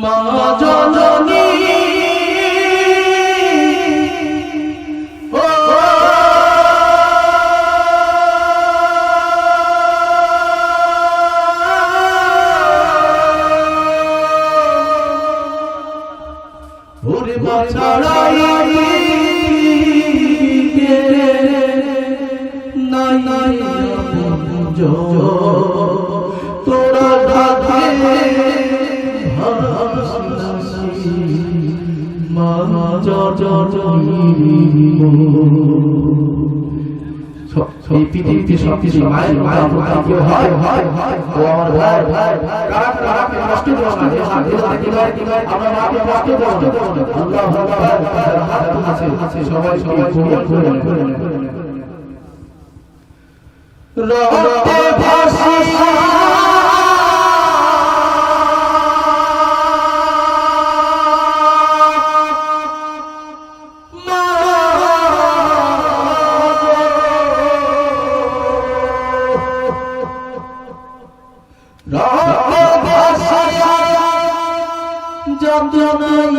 মা জননী ওরে বাছাড়াই নাই তোরা ঢাকে এই পৃথিবীতে সব কিছু মায়ের মায়ের প্রতি হয় হয় হয় আমার ভাই ভাই কারা কারা কষ্ট আমরা মাকে কষ্ট দেবো আল্লাহ আল্লাহ সবাই সবাই করে করে রক্তে ভাসিয়া রক্তে ভাসিয়া যতনাই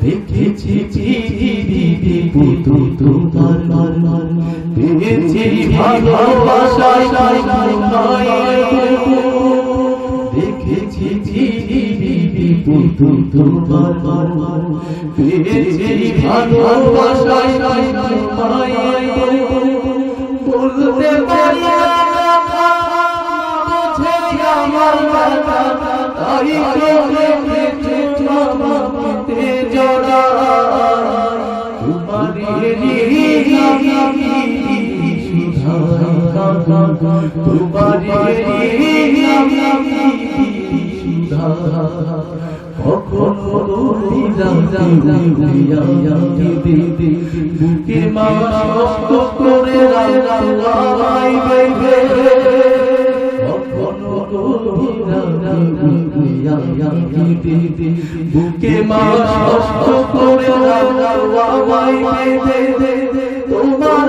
দেখেছি পৃথিবীতে পুতু তোমার পেয়েছি ভালোবাসায় দেখেছি পৃথিবীতে পুতু তোমার পেয়েছি ভালোবাসায় বলতে পারি আমার তাই বুকে মা কষ্ট করে রায় বেবে বুকে মা কষ্ট করে তোমার তোমার